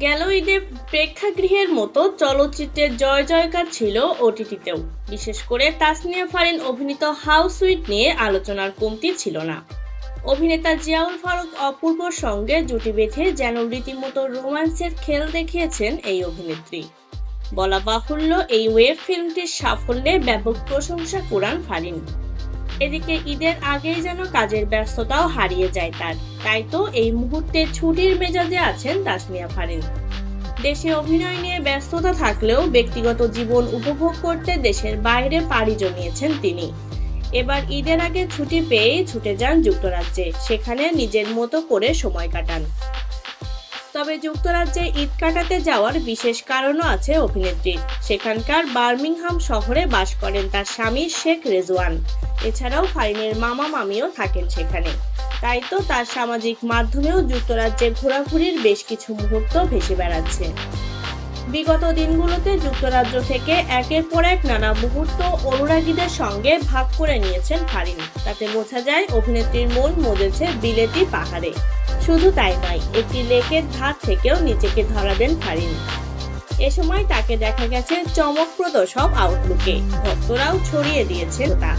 গেল ঈদে প্রেক্ষাগৃহের মতো চলচ্চিত্রের জয় জয়কার ছিল ওটিটিতেও। বিশেষ করে তাসনিয়া ফারিন অভিনীত হাউস উইট নিয়ে আলোচনার কমতি ছিল না। অভিনেতা জিয়াউল ফারুক অপূর্বর সঙ্গে জুটি বেঁধে যেন রীতিমতো রোমান্সের খেল দেখিয়েছেন এই অভিনেত্রী। বলা বাহুল্য এই ওয়েব ফিল্মটির সাফল্যে ব্যাপক প্রশংসা কুরান ফারিন। এদিকে ঈদের আগেই যেন কাজের ব্যস্ততাও হারিয়ে যায় তার। তাই তো এই মুহূর্তে ছুটির মেজাজে আছেন তাসমিয়া ফারিন। দেশে অভিনয় নিয়ে ব্যস্ততা থাকলেও ব্যক্তিগত জীবন উপভোগ করতে দেশের বাইরে পাড়ি জমিয়েছেন তিনি। এবার ঈদের আগে ছুটি পেয়েই ছুটে যান যুক্তরাজ্যে। সেখানে নিজের মতো করে সময় কাটান। তবে যুক্তরাজ্যে ঈদ কাটাতে যাওয়ার বিশেষ কারণও আছে অভিনেত্রীর সেখানকার বার্মিংহাম শহরে বাস করেন তার স্বামী শেখ রেজওয়ান। এছাড়াও ফারিনের মামা মামিও থাকেন সেখানে। তাই তো তার সামাজিক মাধ্যমেও যুক্তরাজ্যে ঘোরাঘুরির বেশ কিছু মুহূর্ত ভেসে বেড়াচ্ছে। বিগত দিনগুলোতে যুক্তরাজ্য থেকে একের পর এক নানা মুহূর্ত অনুরাগীদের সঙ্গে ভাগ করে নিয়েছেন ফারিন। তাতে বোঝা যায়, অভিনেত্রীর মন মজেছে বিলেতি পাহাড়ে। শুধু তাই নয়, একটি লেকের ধার থেকেও নিজেকে ধরা দেন ফারিন। এ সময় তাকে দেখা গেছে চমকপ্রদ সব আউটলুকে ভক্তরাও ছড়িয়ে দিয়েছে তা।